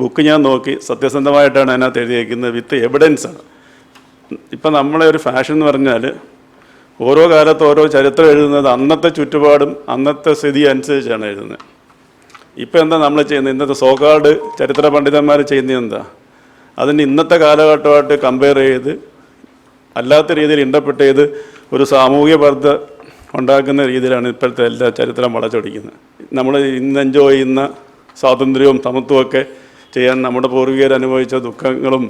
Book ഞാൻ നോക്കി. സത്യസന്ധമായിട്ടാണ് അതിനകത്ത് എഴുതിയേക്കുന്നത്. വിത്ത് എവിഡൻസ് ആണ്. ഇപ്പം നമ്മളെ ഒരു ഫാഷൻ എന്ന് പറഞ്ഞാൽ ഓരോ കാലത്ത് ഓരോ ചരിത്രം എഴുതുന്നത് അന്നത്തെ ചുറ്റുപാടും അന്നത്തെ സ്ഥിതി അനുസരിച്ചാണ് എഴുതുന്നത്. ഇപ്പം എന്താ നമ്മൾ ചെയ്യുന്നത്? ഇന്നത്തെ സോകാർഡ് ചരിത്ര പണ്ഡിതന്മാർ ചെയ്യുന്നത് എന്താ? അതിന് ഇന്നത്തെ കാലഘട്ടമായിട്ട് കമ്പയർ ചെയ്ത് അല്ലാത്ത രീതിയിൽ ഇന്റർപ്രറ്റ് ചെയ്ത് ഒരു സാമൂഹിക ബദ്ധ ഉണ്ടാക്കുന്ന രീതിയിലാണ് ഇപ്പോഴത്തെ എല്ലാ ചരിത്രം വളച്ചൊടിക്കുന്നത്. നമ്മൾ ഇന്ന് എൻജോയ് ചെയ്യുന്ന സ്വാതന്ത്ര്യവും സമത്വമൊക്കെ ചെയ്യാൻ നമ്മുടെ പൂർവികർ അനുഭവിച്ച ദുഃഖങ്ങളും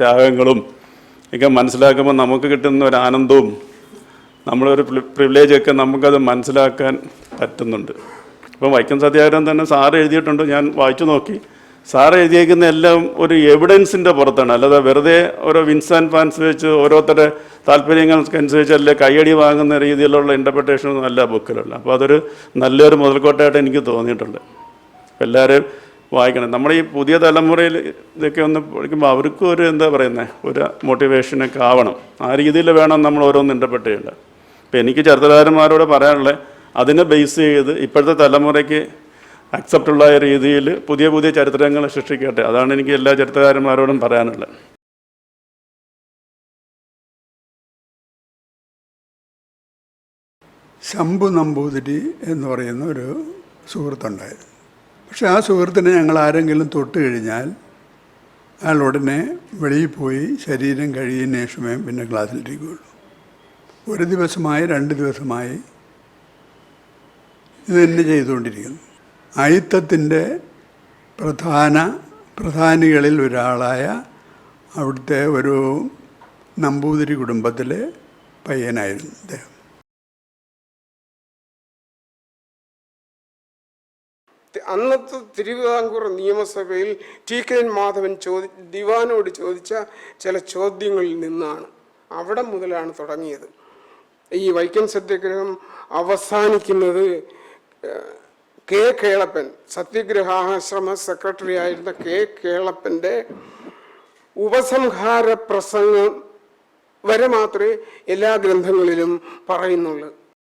ത്യാഗങ്ങളും ഒക്കെ മനസ്സിലാക്കുമ്പോൾ നമുക്ക് കിട്ടുന്ന ഒരു ആനന്ദവും നമ്മളൊരു പ്രിവിലേജൊക്കെ നമുക്കത് മനസ്സിലാക്കാൻ പറ്റുന്നുണ്ട്. ഇപ്പം വൈക്കം സത്യാഗ്രഹം തന്നെ സാറ് എഴുതിയിട്ടുണ്ട് ഞാൻ വായിച്ചു നോക്കി. സാറ് എഴുതിയേക്കുന്ന എല്ലാം ഒരു എവിഡൻസിന്റെ പുറത്താണ്. അല്ലാതെ വെറുതെ ഓരോ വിൻസ് ആൻഡ് ഫാൻസ് വെച്ച് ഓരോരുത്തരുടെ താല്പര്യങ്ങൾക്കനുസരിച്ച് അല്ലെ കൈയടി വാങ്ങുന്ന രീതിയിലുള്ള ഇന്റർപ്രിട്ടേഷനൊന്നും അല്ല ബുക്കിലുള്ള. അപ്പോൾ അതൊരു നല്ലൊരു മുതൽക്കോട്ടായിട്ട് എനിക്ക് തോന്നിയിട്ടുണ്ട്. എല്ലാവരും വായിക്കണം. നമ്മുടെ ഈ പുതിയ തലമുറയിൽ ഇതൊക്കെ ഒന്ന് പഠിക്കുമ്പോൾ അവർക്കും ഒരു എന്താ പറയുന്നത് ഒരു മോട്ടിവേഷനൊക്കെ ആവണം. ആ രീതിയിൽ വേണം നമ്മൾ ഓരോന്ന് ഇന്റർപ്രറ്റ് ചെയ്യേണ്ടത്. എനിക്ക് ചരിത്രകാരന്മാരോട് പറയാനുള്ളത് അതിനെ ബേസ് ചെയ്ത് ഇപ്പോഴത്തെ തലമുറയ്ക്ക് അക്സെപ്റ്റുള്ള രീതിയിൽ പുതിയ പുതിയ ചരിത്രങ്ങൾ സൃഷ്ടിക്കട്ടെ. അതാണ് എനിക്ക് എല്ലാ ചരിത്രകാരന്മാരോടും പറയാനുള്ളത്. ശംഭു നമ്പൂതിരി എന്ന് പറയുന്ന ഒരു സുഹൃത്തുണ്ടായിരുന്നു. പക്ഷെ ആ സുഹൃത്തിനെ ഞങ്ങൾ ആരെങ്കിലും തൊട്ട് കഴിഞ്ഞാൽ അയാൾ ഉടനെ വെളിയിൽ പോയി ശരീരം കഴിയുന്ന ശേഷമേ പിന്നെ ക്ലാസ്സിലിരിക്കുകയുള്ളൂ ഒരു ദിവസമായി രണ്ട് ദിവസമായി ഇത് തന്നെ ചെയ്തുകൊണ്ടിരിക്കുന്നു. അയിത്തത്തിന്റെ പ്രധാന പ്രധാനികളിൽ ഒരാളായ അവിടുത്തെ ഒരു നമ്പൂതിരി കുടുംബത്തിലെ പയ്യനായിരുന്നു അദ്ദേഹം. അന്നത്തെ തിരുവിതാംകൂർ നിയമസഭയിൽ ടി കെ മാധവൻ ചോദി ദിവാനോട് ചോദിച്ച ചില ചോദ്യങ്ങളിൽ നിന്നാണ്. അവിടെ മുതലാണ് തുടങ്ങിയത്. ഈ വൈക്കം സത്യാഗ്രഹം അവസാനിക്കുന്നത് കെ കേളപ്പൻ സത്യഗ്രഹാശ്രമ സെക്രട്ടറി ആയിരുന്ന കെ കേളപ്പന്റെ ഉപസംഹാര പ്രസംഗം വരെ മാത്രമേ എല്ലാ ഗ്രന്ഥങ്ങളിലും പറയുന്നുള്ളൂ.